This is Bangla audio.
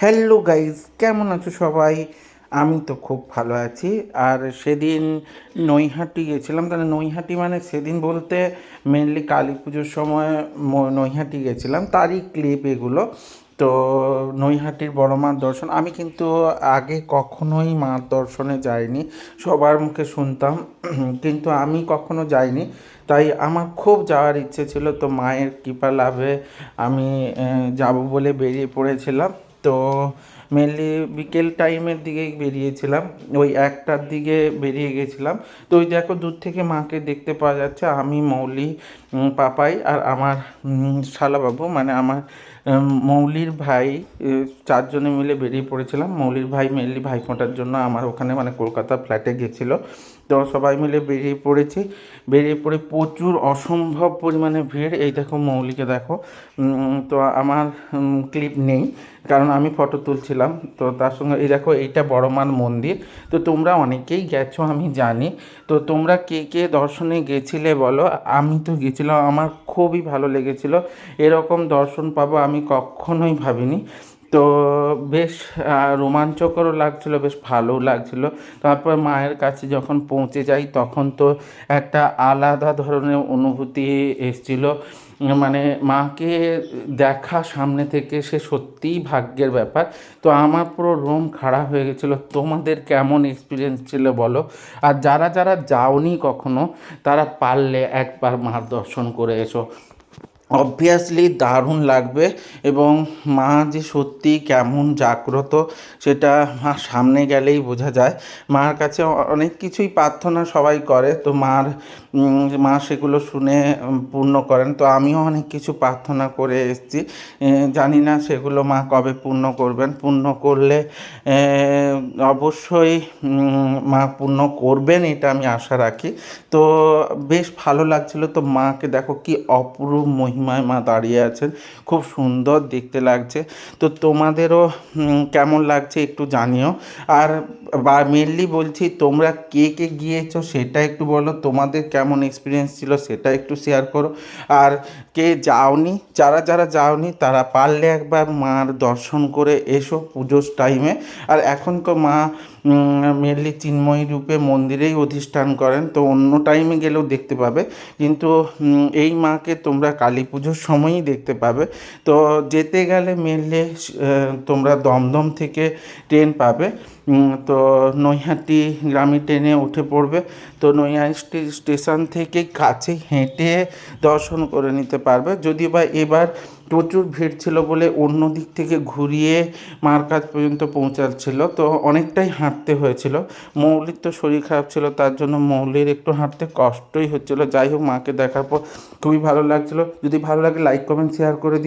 হ্যালো গাইজ কেমন আছো সবাই? আমি তো খুব ভালো আছি। আর সেদিন নৈহাটি গেছিলাম, তাহলে নৈহাটি মানে সেদিন বলতে মেনলি কালী পুজোর সময় নৈহাটি গেছিলাম, তারই ক্লিপ এগুলো। তো নৈহাটির বড় মার দর্শন, আমি কিন্তু আগে কখনোই মার দর্শনে যাইনি, সবার মুখে শুনতাম, কিন্তু আমি কখনো যাইনি। তাই আমার খুব যাওয়ার ইচ্ছে ছিল, তো মায়ের কৃপা লাভে আমি যাব বলে বেরিয়ে পড়েছিলাম। তো মেনলি বিকেল টাইমের দিকেই বেরিয়েছিলাম। ওই একটার দিকে বেরিয়ে গেছিলাম। তো ওই দেখো দূর থেকে মাকে দেখতে পাওয়া যাচ্ছে। আমি, মৌলি পাপাই আর আমার শালাবাবু মানে আমার মৌলির ভাই চারজনে মিলে বেরিয়ে পড়েছিলাম। মৌলির ভাই মেনলি ভাই ফোঁটার জন্য আমার ওখানে মানে কলকাতা ফ্ল্যাটে গেছিল। তো সবাই মিলে বেরিয়ে পড়েছি। বেরিয়ে পড়ে প্রচুর অসম্ভব পরিমাণে ভিড়। এই দেখো মৌলিকে দেখো। তো আমার ক্লিপ নেই, কারণ আমি ফটো তুলছিলাম। তো তার সঙ্গে, এই দেখো, এইটা বড়মার মন্দির। তো তোমরা অনেকেই গেছো, আমি জানি। তো তোমরা কে কে দর্শনে গেছিলে বলো? আমি তো গেছিলাম আমার খুবই ভালো লেগেছিলো। এরকম দর্শন পাবো আমি কখনোই ভাবিনি। তো বেশ রোমাঞ্চকরও লাগছিল, বেশ ভালোও লাগছিল। তারপর মায়ের কাছে যখন পৌঁছে যাই, তখন তো একটা আলাদা ধরনের অনুভূতি এসছিল। মানে মাকে দেখা সামনে থেকে সে সত্যিই ভাগ্যের ব্যাপার। তো আমার পুরো রোম খাড়া হয়ে গেছিল। তোমাদের কেমন এক্সপিরিয়েন্স ছিল বলো? আর যারা যারা যাওনি কখনো, তারা পারলে একবার মার দর্শন করে এসো। অবভিয়াসলি দারুণ লাগবে এবং মা যে সত্যি কেমন জাগ্রত সেটা মা সামনে গেলেই বোঝা যায়। মার কাছে অনেক কিছুই প্রার্থনা সবাই করে, তো মার মা সেগুলো শুনে পূর্ণ করেন। তো আমিও অনেক কিছু প্রার্থনা করে এসেছি। জানি না সেগুলো মা কবে পূর্ণ করবেন। পূর্ণ করলে অবশ্যই মা পূর্ণ করবেন, এটা আমি আশা রাখি। তো বেশ ভালো লাগছিল। তো মাকে দেখো কি অপরূপ মহিমায় মা দাঁড়িয়ে আছেন। খুব সুন্দর দেখতে লাগছে। তো তোমাদেরও কেমন লাগছে একটু জানিও। আর বা মেনলি বলছি তোমরা কে কে গিয়েছো সেটা একটু বলো। তোমাদের কেমন এক্সপিরিয়েন্স ছিল সেটা একটু শেয়ার করো। আর কে যাওনি, যারা যারা যাওনি, তারা পারলে একবার মার দর্শন করে এসো পুজোর টাইমে আর এখন তো মা মেনলি চিন্ময়ী রূপে মন্দিরেই অধিষ্ঠান করেন। তো অন্য টাইমে গেলেও দেখতে পাবে। কিন্তু এই মাকে তোমরা কালী পুজোর সময়ই দেখতে পাবে। তো যেতে গেলে মেনলি তোমরা দমদম থেকে ট্রেন পাবে। তো নৈহাটি গ্রামে ট্রেনে উঠে পড়বে। তো নৈহাটি স্টেশন থেকে কাছে হেঁটে দর্শন করে নিতে পারবে। যদিও বা এবার প্রচুর ভিড় ছিল বলে অন্য দিক থেকে ঘুরিয়ে মার কাছ পর্যন্ত পৌঁছাচ্ছিল। তো অনেকটাই হাঁটতে হয়েছিল। মৌলির তো শরীর খারাপ ছিল, তার জন্য মৌলির একটু হাঁটতে কষ্টই হচ্ছিল। যাই হোক, মাকে দেখার পর খুবই ভালো লাগছিল। যদি ভালো লাগে লাইক কমেন্ট শেয়ার করে দিও।